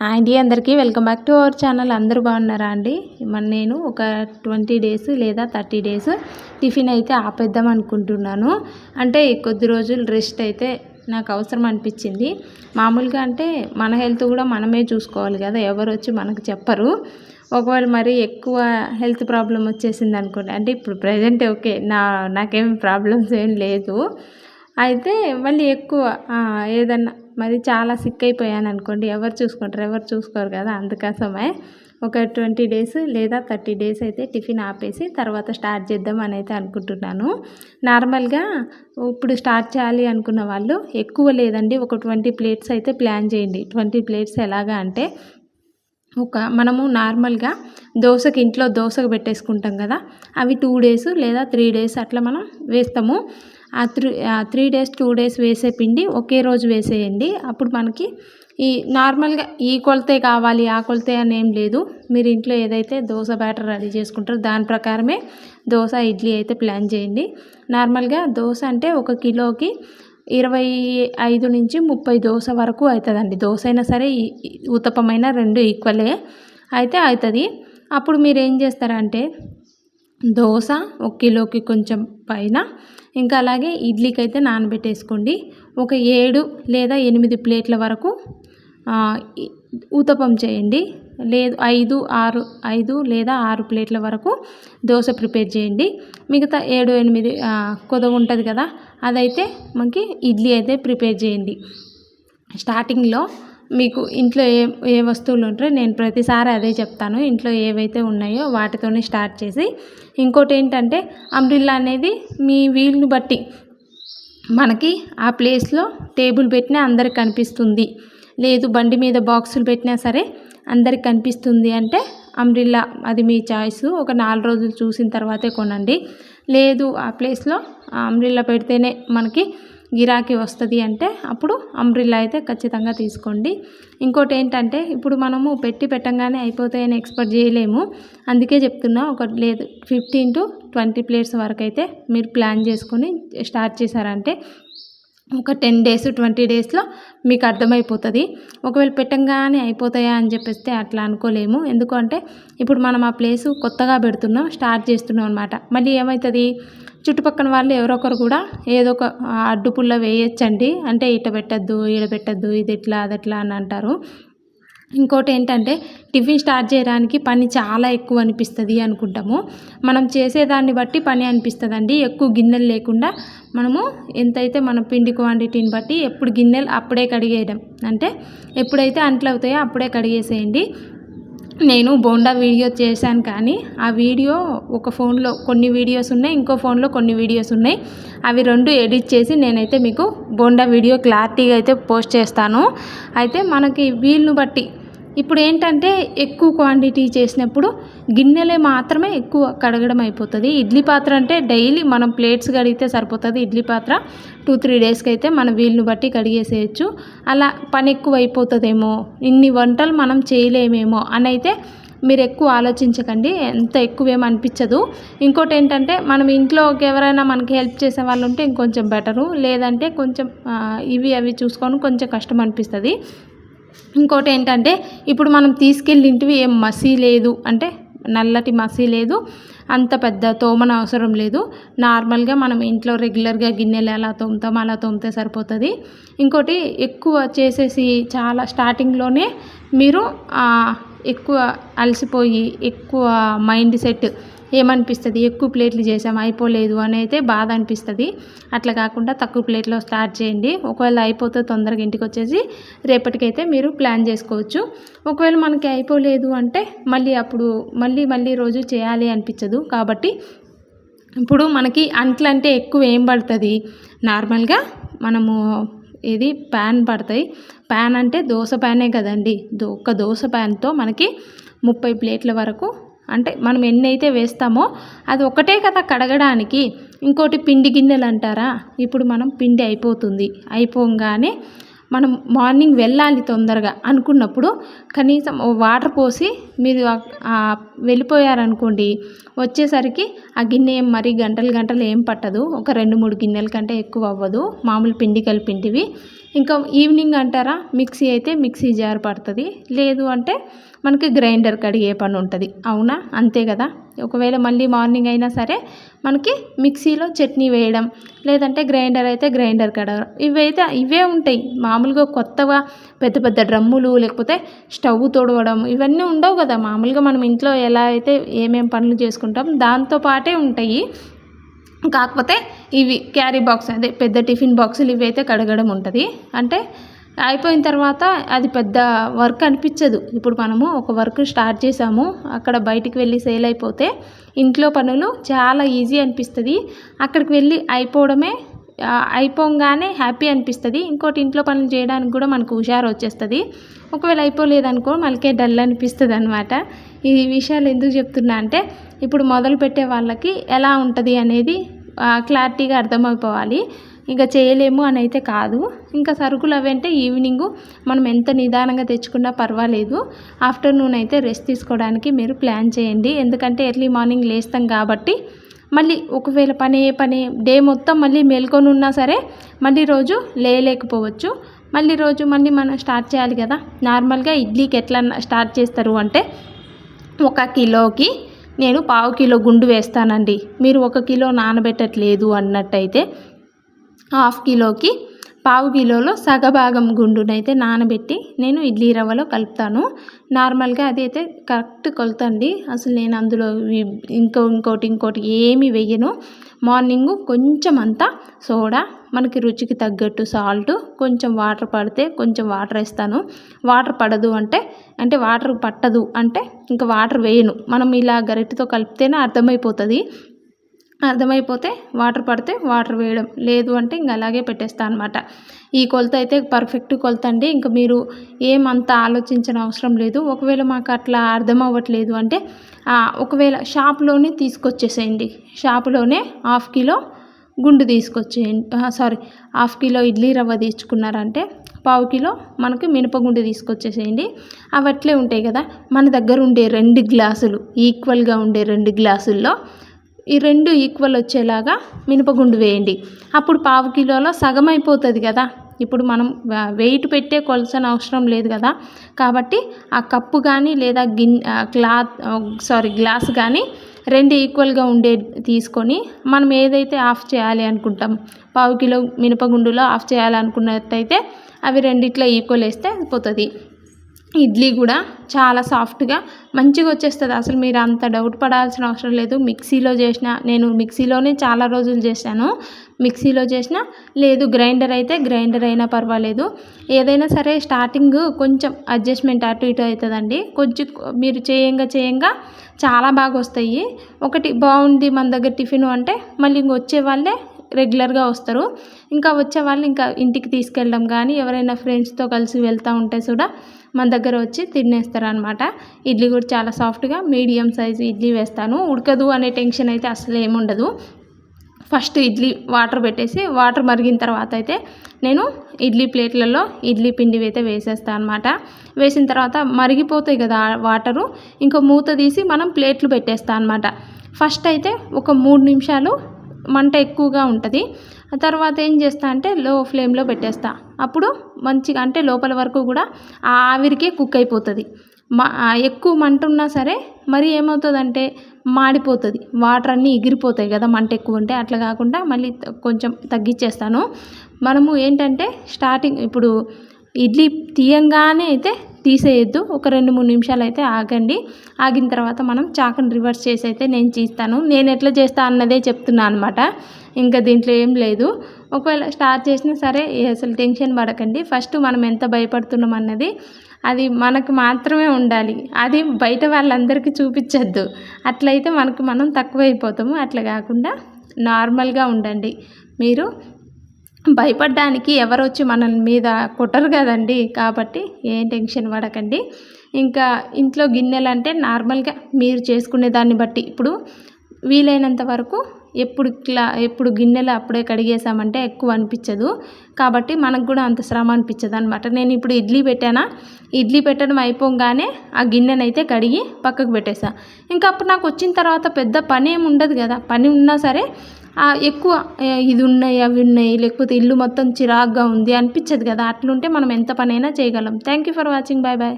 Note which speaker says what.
Speaker 1: అండి అందరికీ welcome back to our channel. అందరూ బాగున్నారా అండి? మన నేను ఒక ట్వంటీ డేస్ లేదా థర్టీ డేస్ టిఫిన్ అయితే ఆపేద్దాం అనుకుంటున్నాను. అంటే కొద్ది రోజులు రెస్ట్ అయితే నాకు అవసరం అనిపించింది. మామూలుగా అంటే మన హెల్త్ కూడా మనమే చూసుకోవాలి కదా ఎవరు వచ్చి మనకు చెప్పరు. ఒకవేళ మరి ఎక్కువ హెల్త్ ప్రాబ్లం వచ్చేసింది అనుకోండి అంటే ఇప్పుడు ప్రజెంట్ ఓకే నా నాకేం ప్రాబ్లమ్స్ ఏం లేదు. అయితే మళ్ళీ ఎక్కువ ఏదన్నా మరి చాలా సిక్ అయిపోయాను అనుకోండి. ఎవరు చూసుకుంటారు? ఎవరు చూసుకోరు కదా? అందుకోసమే ఒక ట్వంటీ డేస్ లేదా థర్టీ డేస్ అయితే టిఫిన్ ఆపేసి తర్వాత స్టార్ట్ చేద్దాం అని అయితే అనుకుంటున్నాను. నార్మల్గా ఇప్పుడు స్టార్ట్ చేయాలి అనుకున్న వాళ్ళు ఎక్కువ లేదండి. ఒక ట్వంటీ ప్లేట్స్ అయితే ప్లాన్ చేయండి. ట్వంటీ ప్లేట్స్ ఎలాగా అంటే ఒక మనము నార్మల్గా దోశకి ఇంట్లో దోశకు పెట్టేసుకుంటాం కదా? అవి టూ డేస్ లేదా త్రీ డేస్ అట్లా మనం వేస్తాము. ఆ three three days two days వేసే పిండి ఒకే రోజు వేసేయండి. అప్పుడు మనకి ఈ నార్మల్గా ఈ కొలతే కావాలి ఆ కొలతే అని ఏం లేదు. మీరు ఇంట్లో ఏదైతే దోశ బ్యాటర్ రెడీ చేసుకుంటారో దాని ప్రకారమే దోశ ఇడ్లీ అయితే ప్లాన్ చేయండి. నార్మల్గా దోశ అంటే ఒక కిలోకి ఇరవై ఐదు నుంచి ముప్పై దోశ వరకు అవుతుందండి. దోశ అయినా సరే ఉతపమైన రెండు ఈక్వలే అయితే అవుతుంది. అప్పుడు మీరు ఏం చేస్తారంటే దోశ ఒక కిలోకి కొంచెం పైన. ఇంకా అలాగే ఇడ్లీకి అయితే నానబెట్టేసుకోండి. ఒక ఏడు లేదా ఎనిమిది ప్లేట్ల వరకు ఊతపం చేయండి. లేదు ఐదు ఆరు ఐదు లేదా ఆరు ప్లేట్ల వరకు దోశ ప్రిపేర్ చేయండి. మిగతా ఏడు ఎనిమిది కొదవ ఉంటుంది కదా అదైతే మనకి ఇడ్లీ అయితే ప్రిపేర్ చేయండి. స్టార్టింగ్లో మీకు ఇంట్లో ఏ ఏ వస్తువులు ఉంటాయో నేను ప్రతిసారి అదే చెప్తాను. ఇంట్లో ఏవైతే ఉన్నాయో వాటితోనే స్టార్ట్ చేసి ఇంకోటి ఏంటంటే అంబ్రిల్లా అనేది మీ వీలుని బట్టి మనకి ఆ ప్లేస్లో టేబుల్ పెట్టినా అందరికి కనిపిస్తుంది. లేదు బండి మీద బాక్సులు పెట్టినా సరే అందరికి కనిపిస్తుంది అంటే అంబ్రిల్లా అది మీ చాయిస్ ఒక నాలుగు రోజులు చూసిన తర్వాతే కొనండి. లేదు ఆ ప్లేస్లో అంబ్రిల్లా పెడితేనే మనకి గిరాకీ వస్తుంది అంటే అప్పుడు అంబ్రిల్లా అయితే ఖచ్చితంగా తీసుకోండి. ఇంకోటి ఏంటంటే ఇప్పుడు మనము పెట్టి పెట్టంగానే అయిపోతాయని ఎక్స్పెక్ట్ చేయలేము. అందుకే చెప్తున్నా ఒక లేదు ఫిఫ్టీన్ టు ట్వంటీ ప్లేట్స్ వరకు అయితే మీరు ప్లాన్ చేసుకొని స్టార్ట్ చేశారంటే ఒక టెన్ డేస్ ట్వంటీ డేస్లో మీకు అర్థమైపోతుంది. ఒకవేళ పెట్టంగానే అయిపోతాయా అని చెప్పేస్తే అట్లా అనుకోలేము. ఎందుకంటే ఇప్పుడు మనం ఆ ప్లేసు కొత్తగా పెడుతున్నాం స్టార్ట్ చేస్తున్నాం అనమాట మళ్ళీ ఏమవుతుంది చుట్టుపక్కల వాళ్ళు ఎవరొకరు కూడా ఏదో ఒక అడ్డుపుల్ల వేయచ్చండి. అంటే ఇట పెట్టద్దు ఈడ పెట్టద్దు ఇది ఎట్లా అది అని అంటారు. ఇంకోటి ఏంటంటే టిఫిన్ స్టార్ట్ చేయడానికి పని చాలా ఎక్కువ అనిపిస్తుంది అనుకుంటాము. మనం చేసేదాన్ని బట్టి పని అనిపిస్తుందండి. ఎక్కువ గిన్నెలు లేకుండా మనము ఎంతైతే మన పిండి క్వాంటిటీని బట్టి ఎప్పుడు గిన్నెలు అప్పుడే కడిగేయడం. అంటే ఎప్పుడైతే అంట్లు అవుతాయో అప్పుడే కడిగేసేయండి. నేను బోండా వీడియో చేశాను కానీ ఆ వీడియో ఒక ఫోన్లో కొన్ని వీడియోస్ ఉన్నాయి ఇంకో ఫోన్లో కొన్ని వీడియోస్ ఉన్నాయి. అవి రెండు ఎడిట్ చేసి నేనైతే మీకు బోండా వీడియో క్లారిటీగా అయితే పోస్ట్ చేస్తాను. అయితే మనకి వీలును బట్టి ఇప్పుడు ఏంటంటే ఎక్కువ క్వాంటిటీ చేసినప్పుడు గిన్నెలే మాత్రమే ఎక్కువ కడగడం అయిపోతుంది. ఇడ్లీ పాత్ర అంటే డైలీ మనం ప్లేట్స్ కడిగితే సరిపోతుంది. ఇడ్లీ పాత్ర టూ త్రీ డేస్కి అయితే మన వీలును బట్టి కడిగేసేయచ్చు. అలా పని ఎక్కువ అయిపోతుందేమో ఇన్ని వంటలు మనం చేయలేమేమో? అని అయితే మీరు ఎక్కువ ఆలోచించకండి. ఎంత ఎక్కువేమో అనిపించదు. ఇంకోటి ఏంటంటే మనం ఇంట్లో ఎవరైనా మనకి హెల్ప్ చేసే వాళ్ళు ఉంటే ఇంకొంచెం బెటరు లేదంటే కొంచెం ఇవి అవి చూసుకొని కొంచెం కష్టం అనిపిస్తుంది. ఇంకోటి ఏంటంటే ఇప్పుడు మనం తీసుకెళ్ళింటివి ఏం మసి లేదు. అంటే నల్లటి మసి లేదు. అంత పెద్ద తోమన అవసరం లేదు. నార్మల్గా మనం ఇంట్లో రెగ్యులర్గా గిన్నెలు ఎలా తోముతాం అలా తోమితే సరిపోతుంది. ఇంకోటి ఎక్కువ చేసేసి చాలా స్టార్టింగ్లోనే మీరు ఎక్కువ అలసిపోయి ఎక్కువ మైండ్ సెట్ ఏమనిపిస్తుంది? ఎక్కువ ప్లేట్లు చేసాం అయిపోలేదు అని అయితే బాధ అనిపిస్తుంది. అట్లా కాకుండా తక్కువ ప్లేట్లో స్టార్ట్ చేయండి. ఒకవేళ అయిపోతే తొందరగా ఇంటికి వచ్చేసి రేపటికైతే మీరు ప్లాన్ చేసుకోవచ్చు. ఒకవేళ మనకి అయిపోలేదు అంటే మళ్ళీ అప్పుడు మళ్ళీ మళ్ళీ రోజు చేయాలి అనిపించదు. కాబట్టి ఇప్పుడు మనకి అంట్లంటే ఎక్కువ ఏం పడుతుంది? నార్మల్గా మనము ఇది ప్యాన్ పడతాయి. ప్యాన్ అంటే దోశ ప్యానే కదండి. ఒక దోశ ప్యాన్తో మనకి ముప్పై ప్లేట్ల వరకు అంటే మనం ఎన్ని అయితే వేస్తామో అది ఒకటే కదా కడగడానికి. ఇంకోటి పిండి గిన్నెలు అంటారా? ఇప్పుడు మనం పిండి అయిపోతుంది. అయిపోగానే మనం మార్నింగ్ వెళ్ళాలి తొందరగా అనుకున్నప్పుడు కనీసం వాటర్ పోసి మీరు వెళ్ళిపోయారనుకోండి వచ్చేసరికి ఆ గిన్నె ఏం మరి గంటలు గంటలు ఏం పట్టదు. ఒక రెండు మూడు గిన్నెల కంటే ఎక్కువ అవ్వదు. మామూలు పిండి కలిపింటివి ఇంకా ఈవినింగ్ అంటారా? మిక్సీ అయితే మిక్సీ జార్ పడుతుంది. లేదు అంటే మనకి గ్రైండర్ కడిగే పని ఉంటుంది. అవునా? అంతే కదా? ఒకవేళ మళ్ళీ మార్నింగ్ అయినా సరే మనకి మిక్సీలో చట్నీ వేయడం లేదంటే గ్రైండర్ అయితే గ్రైండర్ కడగడం. ఇవైతే ఇవే ఉంటాయి. మామూలుగా కొత్తగా పెద్ద పెద్ద డ్రమ్ములు లేకపోతే స్టవ్ తొడవడం ఇవన్నీ ఉండవు కదా? మామూలుగా మనం ఇంట్లో ఎలా అయితే ఏమేమి పనులు చేసుకుంటాం దాంతో పాటే ఉంటాయి. కాకపోతే ఇవి క్యారీ బాక్స్ అదే పెద్ద టిఫిన్ బాక్సులు ఇవి అయితే కడగడం ఉంటుంది. అంటే అయిపోయిన తర్వాత అది పెద్ద వర్క్ అనిపించదు. ఇప్పుడు మనము ఒక వర్క్ స్టార్ట్ చేసాము అక్కడ బయటికి వెళ్ళి సేల్ అయిపోతే ఇంట్లో పనులు చాలా ఈజీ అనిపిస్తుంది. అక్కడికి వెళ్ళి అయిపోవడమే అయిపోగానే హ్యాపీ అనిపిస్తుంది. ఇంకోటి ఇంట్లో పనులు చేయడానికి కూడా మనకు హుషారు వచ్చేస్తుంది. ఒకవేళ అయిపోలేదనుకో మనకే డల్ అనిపిస్తుంది అనమాట ఈ విషయాలు ఎందుకు చెప్తున్నా అంటే ఇప్పుడు మొదలు పెట్టే వాళ్ళకి ఎలా ఉంటుంది అనేది క్లారిటీగా అర్థమైపోవాలి. ఇంకా చేయలేము అని అయితే కాదు. ఇంకా సరుకులు అవి అంటే ఈవినింగ్ మనం ఎంత నిదానంగా తెచ్చుకున్నా పర్వాలేదు. ఆఫ్టర్నూన్ అయితే రెస్ట్ తీసుకోవడానికి మీరు ప్లాన్ చేయండి. ఎందుకంటే ఎర్లీ మార్నింగ్ లేస్తాం కాబట్టి మళ్ళీ ఒకవేళ పని పని డే మొత్తం మళ్ళీ మేల్కొని ఉన్నా సరే మళ్ళీ రోజు లేయలేకపోవచ్చు. మళ్ళీ రోజు మళ్ళీ మనం స్టార్ట్ చేయాలి కదా. నార్మల్గా ఇడ్లీకి ఎట్లా స్టార్ట్ చేస్తారు అంటే ఒక కిలోకి నేను పావు కిలో గుండు వేస్తానండి. మీరు ఒక కిలో నానబెట్టట్లేదు అన్నట్టయితే హాఫ్ కిలోకి పావు కిలోలో సగభాగం గుండునైతే నానబెట్టి నేను ఇడ్లీ రవ్వలో కలుపుతాను. నార్మల్గా అది అయితే కరెక్ట్ కొలుతండి. అసలు నేను అందులో ఇంకో ఇంకోటి ఇంకోటి ఏమి వేయను మార్నింగు కొంచెం అంతా సోడా మనకి రుచికి తగ్గట్టు సాల్ట్ కొంచెం వాటర్ పడితే కొంచెం వాటర్ వేస్తాను. వాటర్ పడదు అంటే అంటే వాటర్ పట్టదు అంటే ఇంకా వాటర్ వేయను. మనం ఇలా గరిటతో కలిపితేనే అర్థమైపోతుంది. అర్థమైపోతే వాటర్ పడితే వాటర్ వేయడం. లేదు అంటే ఇంక అలాగే పెట్టేస్తాను అనమాట ఈ కొలత అయితే పర్ఫెక్ట్ కొలత అండి. ఇంకా మీరు ఏమంత ఆలోచించిన అవసరం లేదు. ఒకవేళ మాకు అట్లా అర్థం అవ్వట్లేదు అంటే ఒకవేళ షాప్లోనే తీసుకొచ్చేసేయండి. షాపులోనే హాఫ్ కిలో గుండు తీసుకొచ్చేయండి. సారీ హాఫ్ కిలో ఇడ్లీ రవ్వ తీసుకున్నారంటే పావు కిలో మనకి మినపగుండు తీసుకొచ్చేసేయండి. అవి అట్లే ఉంటాయి కదా. మన దగ్గర ఉండే రెండు గ్లాసులు ఈక్వల్గా ఉండే రెండు గ్లాసుల్లో ఈ రెండు ఈక్వల్ వచ్చేలాగా మినపగుండు వేయండి. అప్పుడు పావు కిలోలో సగం అయిపోతుంది కదా. ఇప్పుడు మనం వెయిట్ పెట్టే కొలసిన అవసరం లేదు కదా. కాబట్టి ఆ కప్పు కానీ లేదా గిన్ క్లాత్ సారీ గ్లాస్ కానీ రెండు ఈక్వల్గా ఉండే తీసుకొని మనం ఏదైతే ఆఫ్ చేయాలి అనుకుంటాం పావు కిలో మినపగుండులో ఆఫ్ చేయాలనుకున్నట్టయితే అవి రెండిట్లో ఈక్వల్ వేస్తే పోతుంది. ఇడ్లీ కూడా చాలా సాఫ్ట్గా మంచిగా వచ్చేస్తుంది. అసలు మీరు అంత డౌట్ పడాల్సిన అవసరం లేదు. మిక్సీలో చేసిన నేను మిక్సీలోనే చాలా రోజులు చేశాను. మిక్సీలో చేసిన లేదు గ్రైండర్ అయితే గ్రైండర్ అయినా పర్వాలేదు. ఏదైనా సరే స్టార్టింగ్ కొంచెం అడ్జస్ట్మెంట్ అటు ఇటు అవుతుందండి. కొంచెం మీరు చేయంగా చేయంగా చాలా బాగా వస్తాయి. ఒకటి బాగుంది మన దగ్గర టిఫిన్ అంటే మళ్ళీ ఇంక వచ్చే వాళ్ళే రెగ్యులర్గా వస్తారు. ఇంకా వచ్చే వాళ్ళు ఇంకా ఇంటికి తీసుకెళ్ళడం కానీ ఎవరైనా ఫ్రెండ్స్తో కలిసి వెళ్తూ ఉంటే కూడా మన దగ్గర వచ్చి తినేస్తారు అనమాట ఇడ్లీ కూడా చాలా సాఫ్ట్గా మీడియం సైజు ఇడ్లీ వేస్తాను. ఉడకదు అనే టెన్షన్ అయితే అసలు ఏముండదు ఫస్ట్ ఇడ్లీ వాటర్ పెట్టేసి వాటర్ మరిగిన తర్వాత అయితే నేను ఇడ్లీ ప్లేట్లలో ఇడ్లీ పిండి అయితే వేసేస్తాను అనమాట. వేసిన తర్వాత మరిగిపోతాయి కదా వాటరు ఇంకా మూత తీసి మనం ప్లేట్లు పెట్టేస్తాను అనమాట. ఫస్ట్ అయితే ఒక మూడు నిమిషాలు మంట ఎక్కువగా ఉంటుంది. ఆ తర్వాత ఏం చేస్తా అంటే లో ఫ్లేమ్లో పెట్టేస్తా. అప్పుడు మంచిగా అంటే లోపల వరకు కూడా ఆ ఆవిరికే కుక్ అయిపోతుంది. మా ఎక్కువ మంట ఉన్నా సరే మరి ఏమవుతుందంటే మాడిపోతుంది. వాటర్ అన్నీ ఎగిరిపోతాయి కదా మంట ఎక్కువ ఉంటే. అట్లా కాకుండా మళ్ళీ కొంచెం తగ్గించేస్తాను మనము ఏంటంటే స్టార్టింగ్ ఇప్పుడు ఇడ్లీ తీయంగానే అయితే తీసేయద్దు. ఒక రెండు మూడు నిమిషాలు అయితే ఆగండి. ఆగిన తర్వాత మనం చాకుని రివర్స్ చేసి అయితే నేను చేస్తాను. నేను ఎట్లా చేస్తా అన్నదే చెప్తున్నాను అనమాట ఇంకా దీంట్లో ఏం లేదు. ఒకవేళ స్టార్ట్ చేసినా సరే అసలు టెన్షన్ పడకండి. ఫస్ట్ మనం ఎంత భయపడుతున్నాం అన్నది అది మనకు మాత్రమే ఉండాలి. అది బయట వాళ్ళందరికీ చూపించద్దు. అట్లయితే మనకు మనం తక్కువైపోతాము. అట్లా కాకుండా నార్మల్గా ఉండండి. మీరు భయపడడానికి ఎవరు వచ్చి మీద కొట్టరు కదండి. కాబట్టి ఏం టెన్షన్ పడకండి. ఇంకా ఇంట్లో గిన్నెలు అంటే నార్మల్గా మీరు చేసుకునే దాన్ని బట్టి ఇప్పుడు వీలైనంత వరకు ఎప్పుడు ఇట్లా ఎప్పుడు గిన్నెలు అప్పుడే కడిగేసామంటే ఎక్కువ అనిపించదు. కాబట్టి మనకు కూడా అంత శ్రమ అనిపించదు అనమాట నేను ఇప్పుడు ఇడ్లీ పెట్టానా? ఇడ్లీ పెట్టడం అయిపోగానే ఆ గిన్నెనైతే కడిగి పక్కకు పెట్టేసా ఇంకా అప్పుడు నాకు వచ్చిన తర్వాత పెద్ద పని ఏమి ఉండదు కదా. పని ఉన్నా సరే ఎక్కువ ఇది ఉన్నాయి అవి ఉన్నాయి లేకపోతే ఇల్లు మొత్తం చిరాగ్గా ఉంది అనిపించదు కదా. అట్లుంటే మనం ఎంత పనైనా చేయగలం. Thank you for watching bye bye